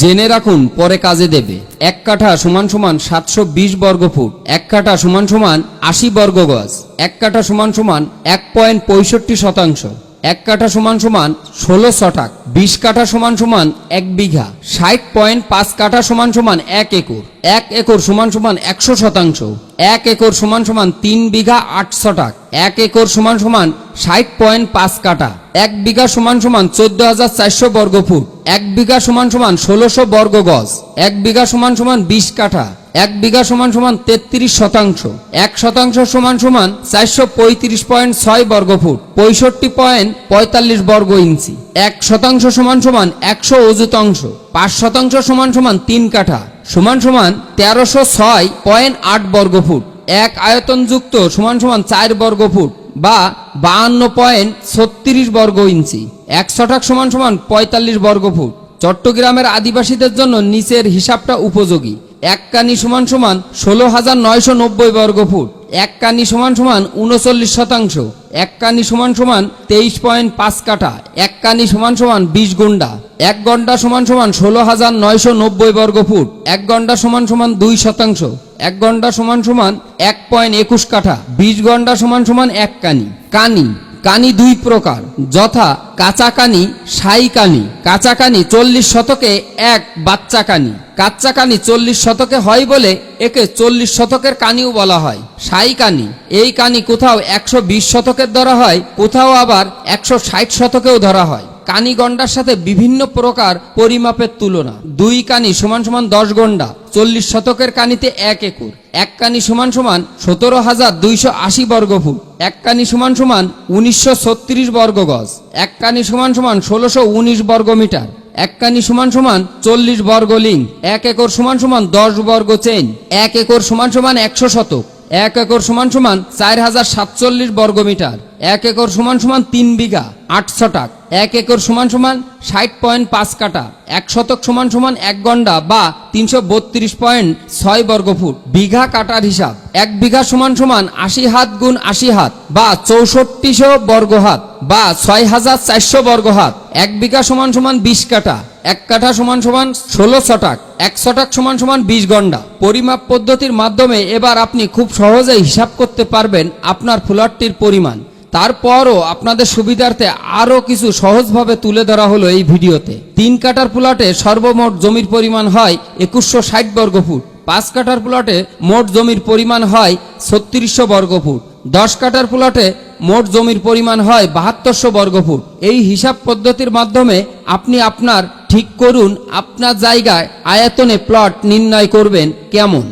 জেনে রাখুন, পরে কাজে দেবে। এক কাঠা সমান সমান সাতশো বিশ বর্গ ফুট, এক কাঠা সমান সমান আশি বর্গ গজ, এক কাঠা সমান সমান এক পয়েন্ট পঁয়ষট্টি শতাংশ। এক কাঠা সমান সমান ষোলো শটাক বিশ কাঠা সমান সমান এক বিঘা, ষাট পয়েন্ট পাঁচ কাঠা সমান সমান এক একর এক একর সমান সমান একশো শতাংশ, এক একর সমান সমান তিন বিঘা আট শটাক এক একর সমান সমান ষাট পয়েন্ট পাঁচ কাঠা, এক বিঘা সমান সমান চোদ্দ হাজার চারশো বর্গ ফুট এক বিঘা সমান সমান ষোলোশো বর্গ গজ এক বিঘা সমান সমান বিশ কাঠা এক বিঘা সমান সমান তেত্রিশ শতাংশ। এক শতাংশ সমান সমান চারশো পঁয়ত্রিশ পয়েন্ট ছয় বর্গ ফুট পঁয়ষট্টি পয়েন্ট পঁয়তাল্লিশ বর্গ ইঞ্চি। এক শতাংশ সমান সমান একশো অযুতাংশ পাঁচ শতাংশ সমান সমান তিন কাঠা, সমান সমান তেরোশো ছয় পয়েন্ট আট বর্গ ফুট এক আয়তনযুক্ত সমান সমান চার বর্গ ফুট বা বাহান্ন পয়েন্ট ছত্রিশ বর্গ ইঞ্চি। এক শতাক সমান সমান পঁয়তাল্লিশ বর্গ ফুট চট্টগ্রামের আদিবাসীদের জন্য নিচের হিসাবটা উপযোগী। এক কানি সমান সমান ষোলো হাজার নয়শো নব্বই বর্গ ফুট এক কানি সমান সমান উনচল্লিশ শতাংশ। এক কানি সমান সমান তেইশ পয়েন্ট পাঁচ কাঠা। এক কানি সমান সমান বিশ গুন্ডা এক ঘণ্টা সমান সমান ষোলো হাজার নয়শো নব্বই বর্গ ফুট এক ঘণ্টা সমান সমান দুই শতাংশ। এক ঘণ্টা সমান সমান এক পয়েন্ট একুশ কাঠা। বিশ ঘণ্টা সমান সমান এক কানি। কানি। কানি দুই প্রকার, যথা কাঁচা কানি, সাই কানি। কাঁচা কানি চল্লিশ শতকে এক, বাচ্চা কানি। কাচ্চা কানি চল্লিশ শতকে হয় বলে একে চল্লিশ শতকের কানিও বলা হয়। সাই কানি, এই কানি কোথাও একশো বিশ শতকের ধরা হয়, কোথাও আবার একশো ষাট শতকেও ধরা হয়। কানি গন্ডার সাথে বিভিন্ন প্রকার পরিমাপের তুলনা। দুই কানি সমান সমান দশ গন্ডা, চল্লিশ শতকের কানিতে এক একর। এক কানি সমান সমান সতেরো হাজার দুইশো আশি বর্গ ফুট এক কানি সমান সমান উনিশশো ছত্রিশ বর্গ গজ এক কানি সমান সমান ষোলোশো উনিশ বর্গ মিটার এক কানি সমান সমান চল্লিশ বর্গ লিং এক একর সমান সমান দশ বর্গ চেন এক একর সমান সমান একশো শতক। এক একর সমান সমান চার হাজার সাতচল্লিশ বর্গ মিটার। এক একর সমান সমান তিন বিঘা আটশো টাক এক একর সমান সমান ষাট পয়েন্ট পাঁচ কাটা এক শতক সমান সমান এক গন্ডা বা তিনশো বত্রিশ পয়েন্ট ছয় বর্গ ফুট। বিঘা কাটার হিসাব, এক বিঘা সমান সমান আশি হাত গুণ আশি হাত বা চৌষট্টিশো বর্গ হাত বা ছয় হাজার চারশো বর্গ হাত। এক বিঘা সমান সমান বিশ কাটা এক কাঠা সমান সমান ষোলো শটাক এক শটাক সমান সমান বিশ গন্ডা। পরিমাপ পদ্ধতির মাধ্যমে এবার আপনি খুব সহজে হিসাব করতে পারবেন আপনার ফুলারটির পরিমাণ। তারপরও আপনাদের সুবিধার্থে আরও কিছু সহজভাবে তুলে ধরা হলো এই ভিডিওতে। তিন কাটার প্লটে সর্বমোট জমির পরিমাণ হয় একুশশো ষাট বর্গ ফুট পাঁচ কাঠার প্লটে মোট জমির পরিমাণ হয় ছত্রিশশো বর্গফুট। দশ কাটার প্লটে মোট জমির পরিমাণ হয় বাহাত্তরশো বর্গফুট। এই হিসাব পদ্ধতির মাধ্যমে আপনি আপনার ঠিক করুন, আপনার জায়গায় আয়তনে প্লট নির্ণয় করবেন কেমন?